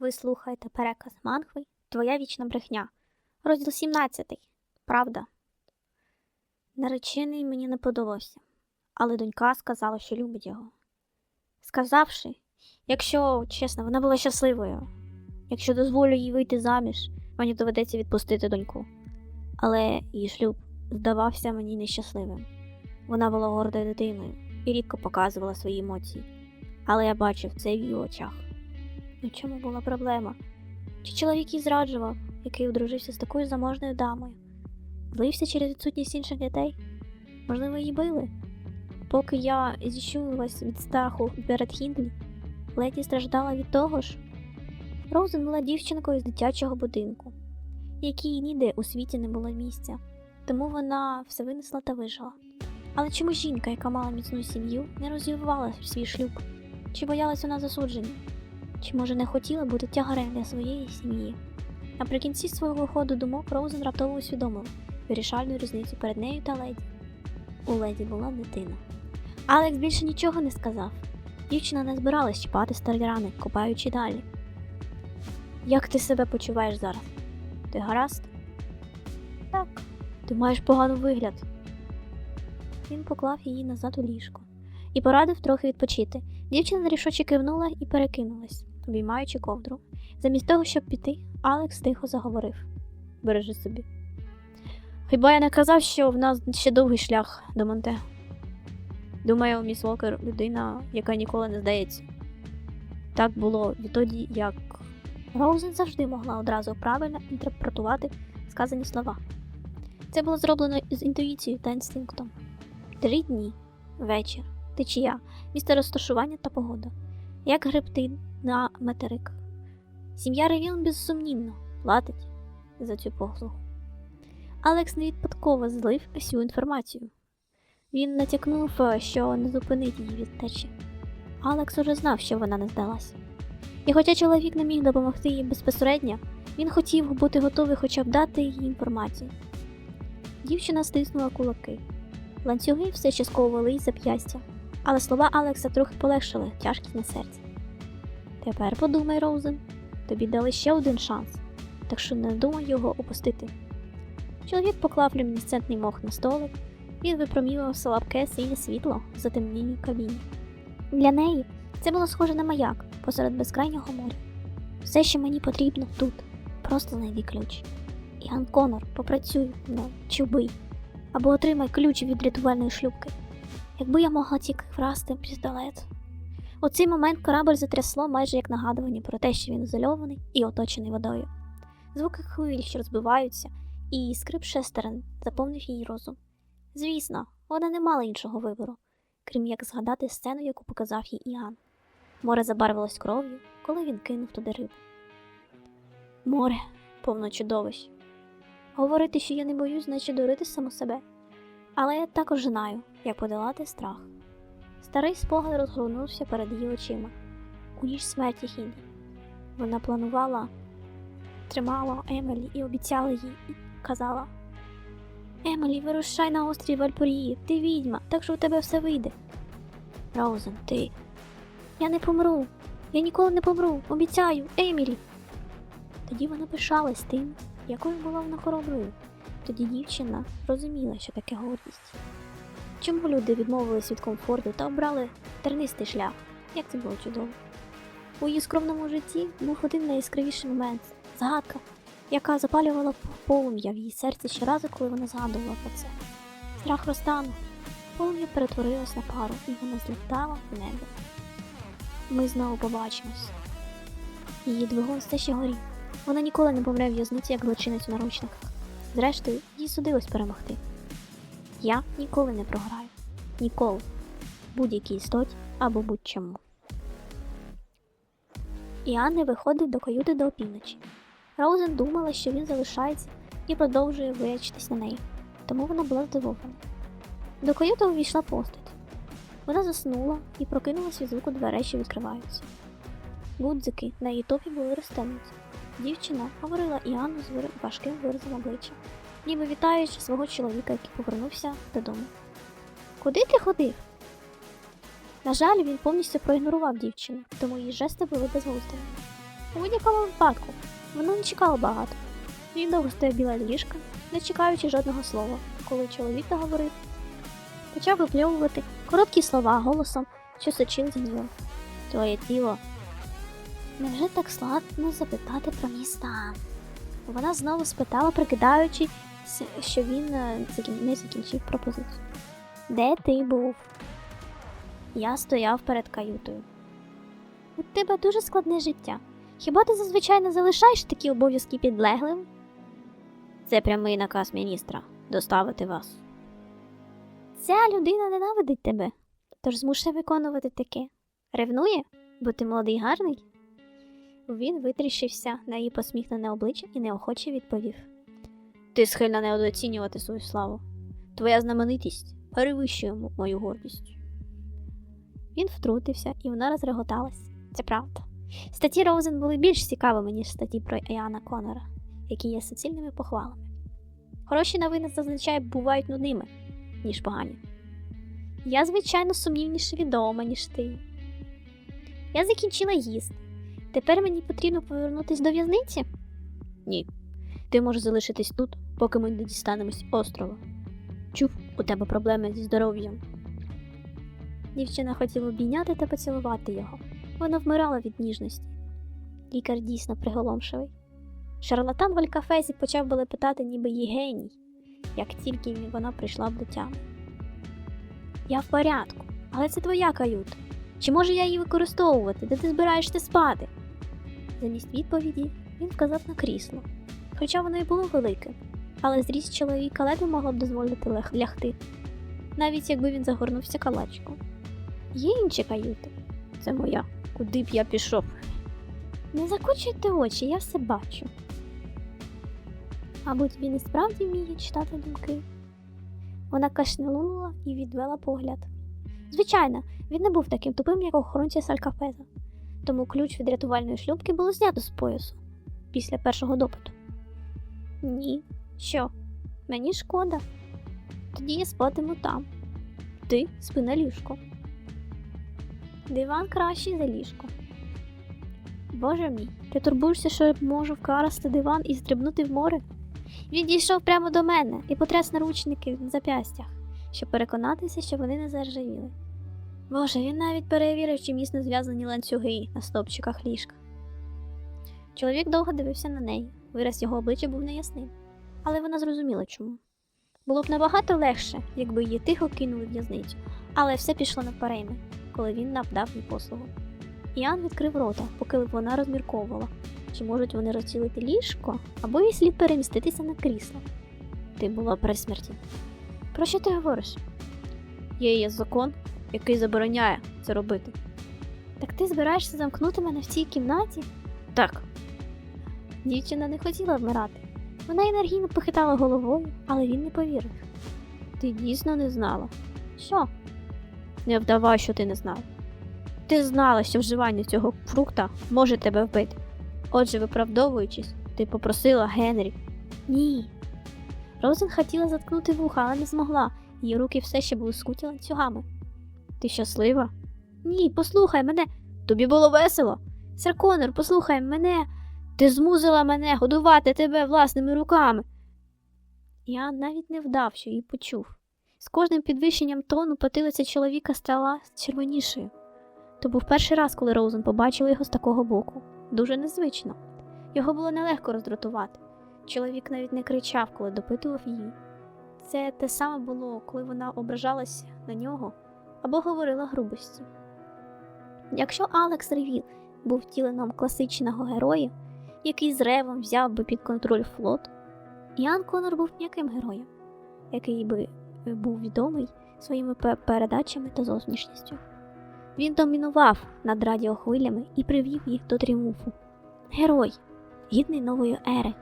Ви слухаєте переказ Мангви Твоя вічна брехня. Розділ 17. Правда. Наречений мені не подалося, але донька сказала, що любить його. Сказавши, якщо чесно, вона була щасливою. Якщо дозволю їй вийти заміж, мені доведеться відпустити доньку. Але її шлюб здавався мені нещасливим. Вона була гордою дитиною і рідко показувала свої емоції. Але я бачив це в її очах. У чому була проблема? Чи чоловік її зраджував, який одружився з такою заможною дамою? Злився через відсутність інших дітей? Можливо, її били? Поки я зіщулилась від страху перед Хіндлі, леді страждала від того ж. Роузен була дівчинкою з дитячого будинку, якій ніде у світі не було місця, тому вона все винесла та вижила. Але чому жінка, яка мала міцну сім'ю, не розвивала свій шлюб? Чи боялась вона засудження? Чи може не хотіла бути тягарем для своєї сім'ї? Наприкінці свого ходу думок Роузен раптово усвідомила вирішальну різницю перед нею та леді. У леді була дитина. Алекс більше нічого не сказав. Дівчина не збиралась чіпати старі рани, копаючи далі. Як ти себе почуваєш зараз? Ти гаразд? Так, ти маєш поганий вигляд. Він поклав її назад у ліжко і порадив трохи відпочити. Дівчина рішуче кивнула і перекинулась, обіймаючи ковдру. Замість того, щоб піти, Алекс тихо заговорив Бережи собі. Хіба я не казав, що в нас ще довгий шлях до Монте? Думаю, міс Волкер людина, яка ніколи не здається. Так було відтоді, як Роузен завжди могла одразу правильно інтерпретувати сказані слова. Це було зроблено з інтуїцією та інстинктом. Три дні, вечір, течія, місце розташування та погода, як гребти на материк. Сім'я Ревіл безсумнівно платить за цю послугу. Алекс не відпадково злив всю інформацію. Він натякнув, що не зупинить її від течі. Алекс уже знав, що вона не здалася. І хоча чоловік не міг допомогти їй безпосередньо, він хотів бути готовий хоча б дати їй інформацію. Дівчина стиснула кулаки. Ланцюги все ще сковували їй зап'ястя, але слова Алекса трохи полегшили тяжкість на серці. Тепер подумай, Роузен, тобі дали ще один шанс, так що не думай його опустити. Чоловік поклав люмінесцентний мох на столик, він випромінював слабке синє світло в затемненій кабіні. Для неї це було схоже на маяк посеред безкрайнього моря. Все, що мені потрібно тут, просто знайди ключ. Іан Конор, попрацюй, ну, чи або отримай ключ від рятувальної шлюбки. Якби я могла тільки врасти в пістолет. У цей момент корабль затрясло майже як нагадування про те, що він ізольований і оточений водою. Звуки хвиль, що розбиваються, і скрип шестерен заповнив її розум. Звісно, вона не мала іншого вибору, крім як згадати сцену, яку показав їй Іан. Море забарвилось кров'ю, коли він кинув туди рибу. Море, повно чудовищ. Говорити, що я не боюсь, значить дурити саму себе. Але я також знаю, як подолати страх. Старий спогад розгорнувся перед її очима. У ніч смерті Хінді. Вона планувала, тримала Емелі і обіцяла їй, і казала: Емелі, вирушай на острів Вальпурії, ти відьма, так що у тебе все вийде. Роузен, ти. Я не помру. Я ніколи не помру. Обіцяю, Емілі. Тоді вона пишалась тим, якою була вона хороброю. Тоді дівчина розуміла, що таке гордість. Чому люди відмовились від комфорту та обрали тернистий шлях? Як це було чудово? У її скромному житті був один найяскравіший момент згадка, яка запалювала полум'я в її серці щоразу, коли вона згадувала про це. Страх розтанув, полум'я перетворилось на пару, і вона злітала в небо. Ми знову побачимось. Її двигун все ще горів. Вона ніколи не помре в в'язниці, як злочинець у наручниках. Зрештою, їй судилось перемогти. Я ніколи не програю. Ніколи. Будь-якій істоті або будь-чому. Іан виходив до каюти до опівночі. Роузен думала, що він залишається і продовжує вирячитись на неї, тому вона була здивована. До каюти увійшла постать. Вона заснула і прокинулась від звуку дверей, що відкриваються. Гудзики на її топі були розтемнуті. Дівчина говорила Іану з важким виразом обличчя, ніби вітаючи свого чоловіка, який повернувся додому. Куди ти ходив? На жаль, він повністю проігнорував дівчину, тому її жести були безглуздими. У будь-якому випадку воно не чекало багато. Він довго стояв біля ліжка, не чекаючи жодного слова, коли чоловік договорив. Почав випльовувати короткі слова голосом, що сочили з нього. Твоє тіло. Невже так складно запитати про мій стан? Вона знову спитала, прикидаючи, що він е, не закінчив пропозицію. Де ти був? Я стояв перед каютою. У тебе дуже складне життя. Хіба ти зазвичай не залишаєш такі обов'язки підлеглим? Це прямий наказ міністра доставити вас. Ця людина ненавидить тебе, тож змушує виконувати таке. Ревнує, бо ти молодий гарний. Він витріщився на її посміхнене обличчя і неохоче відповів: Ти схильна недооцінювати свою славу. Твоя знаменитість перевищує мою гордість. Він втрутився, і вона розреготалась. Це правда. Статті Роузен були більш цікавими, ніж статті про Іана Конора, які є суцільними похвалами. Хороші новини зазвичай бувають нудними, ніж погані. Я, звичайно, сумнівніше відома, ніж ти. Я закінчила їсти. Тепер мені потрібно повернутися до в'язниці? Ні. Ти можеш залишитись тут, поки ми не дістанемось острова. Чув, у тебе проблеми зі здоров'ям. Дівчина хотіла обійняти та поцілувати його. Вона вмирала від ніжності. Лікар дійсно приголомшивий. Шарлатан в алькафезі почав би лепетати, ніби її геній, як тільки вона прийшла б до тями. Я в порядку, але це твоя каюта. Чи можу я її використовувати, де ти збираєшся спати? Замість відповіді він вказав на крісло, хоча воно й було велике, але зріст чоловіка ледве могло б дозволити лягти, навіть якби він загорнувся калачком. Є інші каюти. Це моя. Куди б я пішов? Не закочуйте очі, я все бачу. Мабуть, він і справді вміє читати думки. Вона кашлянула і відвела погляд. Звичайно, він не був таким тупим, як охоронця Салькафеза, тому ключ від рятувальної шлюпки було знято з поясу після першого допиту. Ні, що? Мені шкода. Тоді я спатиму там. Ти спи на ліжку. Диван кращий за ліжко. Боже мій, ти турбуєшся, що я можу вкрасти диван і стрибнути в море? Він дійшов прямо до мене і потряс наручники на зап'ястях, щоб переконатися, що вони не заржавіли. Боже, він навіть перевірив, чи міцно зв'язані ланцюги на стовпчиках ліжка. Чоловік довго дивився на неї, вираз його обличчя був неясним, але вона зрозуміла чому. Було б набагато легше, якби її тихо кинули в в'язницю, але все пішло навперейми, коли він навдав їй послугу. Іан відкрив рота, поки вона розмірковувала, чи можуть вони розділити ліжко, або їй слід переміститися на крісло. Ти була при смерті. Про що ти говориш? Є є закон, який забороняє це робити. Так ти збираєшся замкнути мене в цій кімнаті? Так. Дівчина не хотіла вмирати. Вона енергійно похитала головою, але він не повірив. Ти дійсно не знала. Що? Не вдавай, що ти не знала. Ти знала, що вживання цього фрукта може тебе вбити. Отже, виправдовуючись, ти попросила Генрі. Ні. Розен хотіла заткнути вуха, але не змогла. Її руки все ще були скуті ланцюгами. Ти щаслива? Ні, послухай мене. Тобі було весело. Сер Конор, послухай мене. Ти змусила мене годувати тебе власними руками. Я навіть не вдав, що її почув. З кожним підвищенням тону потилиця чоловіка стала червонішою. То був перший раз, коли Роузен побачила його з такого боку. Дуже незвично. Його було нелегко роздратувати. Чоловік навіть не кричав, коли допитував її. Це те саме було, коли вона ображалася на нього або говорила грубості. Якщо Алекс Ревіл був втіленом класичного героя, який з ревом взяв би під контроль флот, Іан Конор був м'яким героєм, який би е, був відомий своїми передачами та зовнішністю. Він домінував над радіохвилями і привів їх до тріумфу. Герой, гідний нової ери.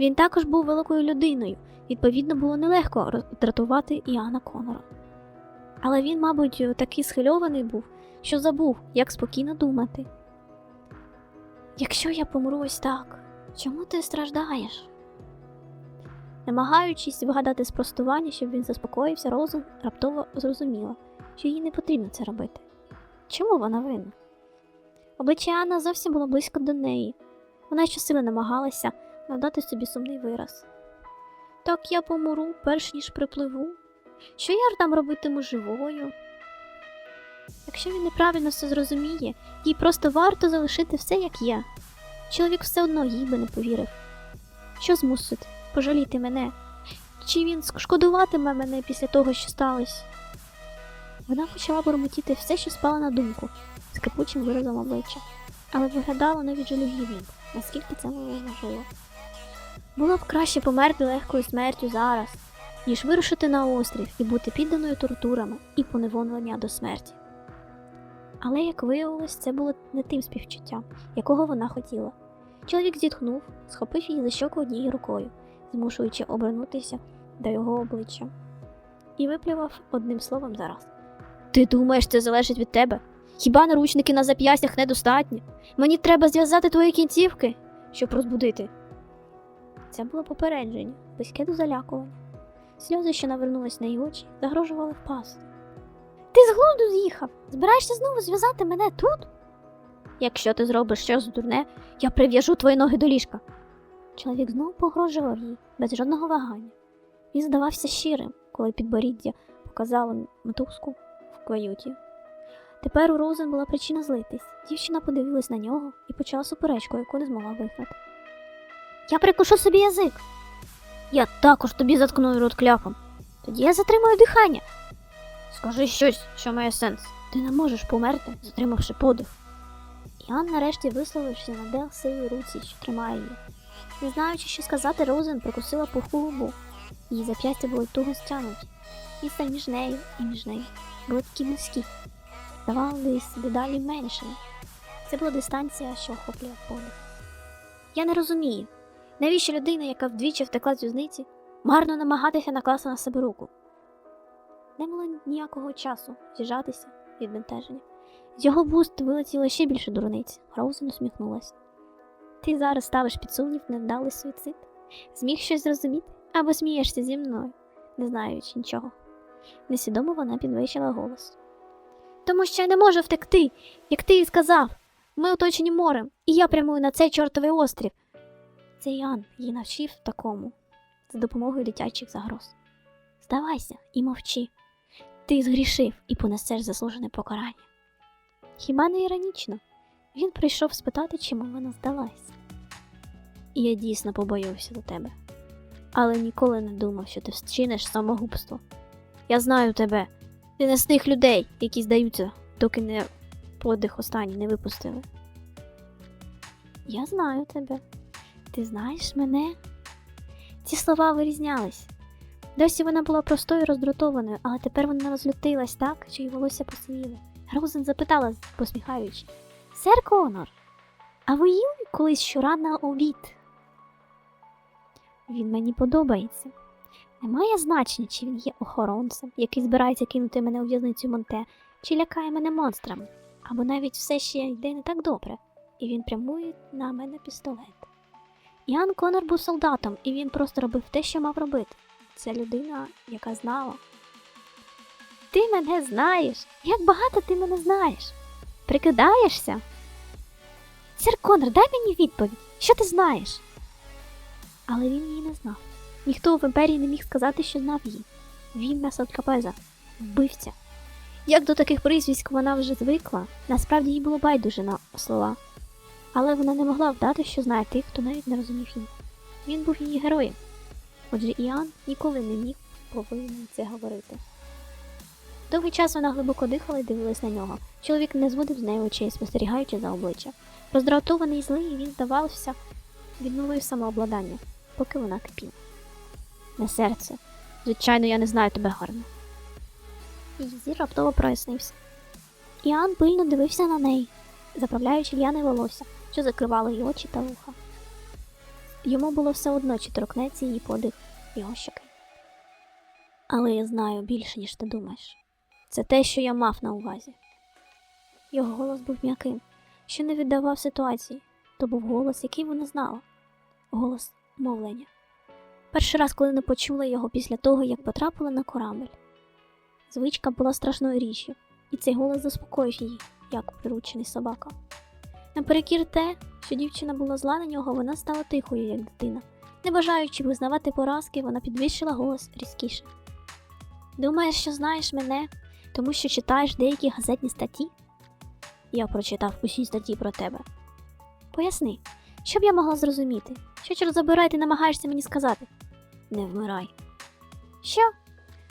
Він також був великою людиною, відповідно, було нелегко роздратувати Іана Конора. Але він, мабуть, такий схильований був, що забув, як спокійно думати. Якщо я помру ось так, чому ти страждаєш? Намагаючись вигадати спростування, щоб він заспокоївся, Розу раптово зрозуміла, що їй не потрібно це робити. Чому вона винна? Обличчя Анна зовсім було близько до неї. Вона щосили намагалася надати собі сумний вираз. Так я помру, перш ніж припливу. Що я там робитиму живою? Якщо він неправильно все зрозуміє, їй просто варто залишити все як є. Чоловік все одно їй би не повірив. Що змусить пожаліти мене? Чи він шкодуватиме мене після того, що сталося? Вона почала бурмотіти все, що спала на думку, з кипучим виразом обличчя, але виглядало навіть жалюгідним, наскільки це можливо. Було б краще померти легкою смертю зараз, ніж вирушити на острів і бути підданою тортурами і поневолення до смерті. Але, як виявилось, це було не тим співчуттям, якого вона хотіла. Чоловік зітхнув, схопив її за щоку однією рукою, змушуючи обернутися до його обличчя, і виплював одним словом зараз. Ти думаєш, це залежить від тебе? Хіба наручники на зап'ястях недостатні? Мені треба зв'язати твої кінцівки, щоб розбудити. Це було попередження, близьке до залякування. Сльози, що навернулись на її очі, загрожували впасти. Ти з глузду з'їхав. Збираєшся знову зв'язати мене тут? Якщо ти зробиш щось дурне, я прив'яжу твої ноги до ліжка. Чоловік знову погрожував їй без жодного вагання. Він здавався щирим, коли підборіддя показало мотузку в каюті. Тепер у Розен була причина злитись. Дівчина подивилась на нього і почала суперечку, яку не змогла виграти. Я прикушу собі язик. Я також тобі заткну рот кляпом. Тоді я затримаю дихання. Скажи щось, що має сенс. Ти не можеш померти, затримавши подих. Іоанн нарешті висловився на дел силі руці, що тримає її. Не знаючи, що сказати, Розен прикусила пуху губу. Її зап'ястя були туго стягнуті. Відстань між нею і між нею були такі близькі. Здавались дедалі меншими. Це була дистанція, що охоплює подих. Я не розумію, навіщо людина, яка вдвічі втекла з в'язниці, марно намагатися накласти на себе руку. Не було ніякого часу зіжатися від бентеження. З його вуст вилетіло ще більше дурниць. Роузен усміхнулася. Ти зараз ставиш під сумнів невдалий суїцид? Зміг щось зрозуміти або смієшся зі мною, не знаючи нічого. Несвідомо вона підвищила голос. Тому що я не можу втекти, як ти і сказав. Ми оточені морем, і я прямую на цей чортовий острів. Це її навчив такому за допомогою дитячих загроз. Здавайся і мовчи. Ти згрішив і понесеш заслужене покарання. Хіба не іронічно? Він прийшов спитати, чому вона здалась. І я дійсно побоювався до тебе, але ніколи не думав, що ти вчиниш самогубство. Я знаю тебе, ти не з тих людей, які здаються, доки не подих останній не випустили. Я знаю тебе. Ти знаєш мене? Ці слова вирізнялись. Досі вона була простою роздратованою, але тепер вона розлютилась так, що її волосся посивіло. Розен запитала, посміхаючи: Сер Конор, а ви їли колись щоран на обід? Він мені подобається. Немає значення, чи він є охоронцем, який збирається кинути мене у в'язницю Монте, чи лякає мене монстрами, або навіть все ще йде не так добре, і він прямує на мене пістолет. Ян Конор був солдатом, і він просто робив те, що мав робити. Це людина, яка знала. Ти мене знаєш. Як багато ти мене знаєш? Прикидаєшся? Сер Конор, дай мені відповідь, що ти знаєш? Але він її не знав. Ніхто в імперії не міг сказати, що знав її. Він Месот Капеза, вбивця. Як до таких прізвиськ вона вже звикла, насправді їй було байдуже на слова. Але вона не могла вдати, що знає тих, хто навіть не розумів її. Він був її героєм. Отже, Іоанн ніколи не міг повинен це говорити. Довгий час вона глибоко дихала і дивилась на нього. Чоловік не зводив з неї очей, спостерігаючи за обличчя. Роздратований і злий, він, здавався, відновив самообладання, поки вона кипіла. Не серце. Звичайно, я не знаю тебе гарно. Її зір раптово прояснився. Іоанн пильно дивився на неї, заправляючи л'яне волосся, що закривало її очі та вуха. Йому було все одно, чи торкнеться її подих його щоки. Але я знаю більше, ніж ти думаєш. Це те, що я мав на увазі. Його голос був м'яким, що не віддавав ситуації. То був голос, який вона знала голос мовлення. Перший раз, коли не почула його після того, як потрапила на корабль. Звичка була страшною річчю, і цей голос заспокоїв її, як приручений собака. Наперекір те, що дівчина була зла на нього, вона стала тихою, як дитина. Не бажаючи визнавати поразки, вона підвищила голос різкіше. Думаєш, що знаєш мене, тому що читаєш деякі газетні статті? Я прочитав усі статті про тебе. Поясни, що б я могла зрозуміти? Що чорт забирай, ти намагаєшся мені сказати? Не вмирай. Що?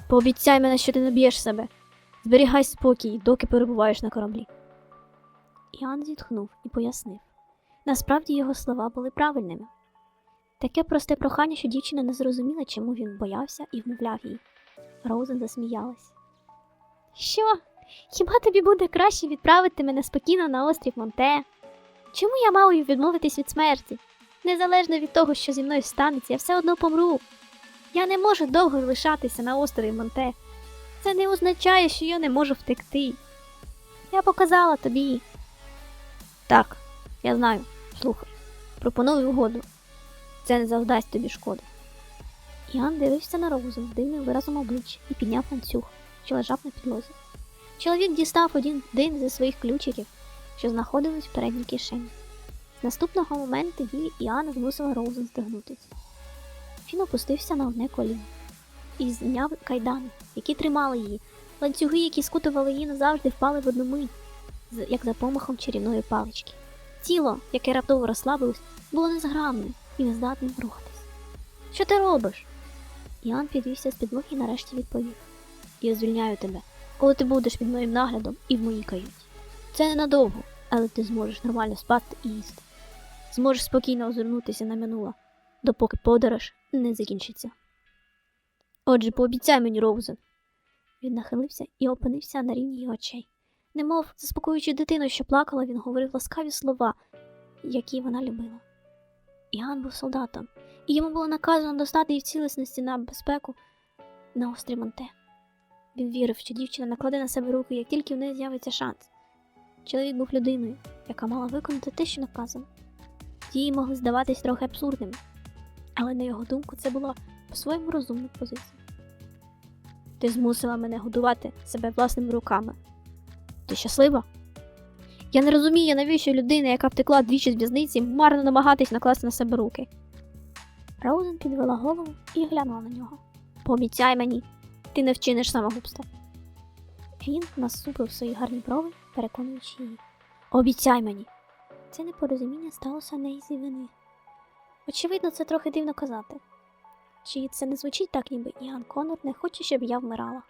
Пообіцяй мене, що ти не б'єш себе. Зберігай спокій, доки перебуваєш на кораблі. Іоанн зітхнув і пояснив. Насправді його слова були правильними. Таке просте прохання, що дівчина не зрозуміла, чому він боявся і вмовляв її. Роузен засміялась. Що? Хіба тобі буде краще відправити мене спокійно на острів Монте? Чому я маю відмовитись від смерті? Незалежно від того, що зі мною станеться, я все одно помру. Я не можу довго лишатися на острові Монте. Це не означає, що я не можу втекти. Я показала тобі. Так, я знаю. Слухай, пропоную угоду. Це не завдасть тобі шкоди. Іоанн дивився на Роузен з дивним виразом обличчя і підняв ланцюг, що лежав на підлозі. Чоловік дістав один день зі своїх ключиків, що знаходились в передній кишені. Наступного моменту дії Іоанна змусила Роузен здогнутися. Він опустився на одне коліно і зняв кайдани, які тримали її. Ланцюги, які скутували її назавжди, впали в одну мить, як за помахом чарівної палички. Тіло, яке раптово розслабилось, було незграбним і нездатним рухатись. Що ти робиш? Іоанн підвівся з підлоги і нарешті відповів: Я звільняю тебе, коли ти будеш під моїм наглядом і в моїй каюті. Це ненадовго, але ти зможеш нормально спати і їсти. Зможеш спокійно озирнутися на минуле, допоки подорож не закінчиться. Отже, пообіцяй мені, Роузен. Він нахилився і опинився на рівні її очей. Немов заспокоюючи дитину, що плакала, він говорив ласкаві слова, які вона любила. Іоанн був солдатом, і йому було наказано достати її в цілісності на безпеку на острів Монте. Він вірив, що дівчина накладе на себе руки, як тільки в неї з'явиться шанс. Чоловік був людиною, яка мала виконати те, що наказано. Дії могли здаватись трохи абсурдними, але на його думку це була по-своєму розумна позиція. Ти змусила мене годувати себе власними руками. Ти щаслива? Я не розумію, навіщо людина, яка втекла двічі з в'язниці, марно намагатись накласти на себе руки. Роузен підвела голову і глянула на нього. Пообіцяй мені, ти не вчиниш самогубства. Він насупив свої гарні брови, переконуючи її. Обіцяй мені. Це непорозуміння сталося не із вини. Очевидно, це трохи дивно казати. Чи це не звучить так, ніби Іан Конор не хоче, щоб я вмирала?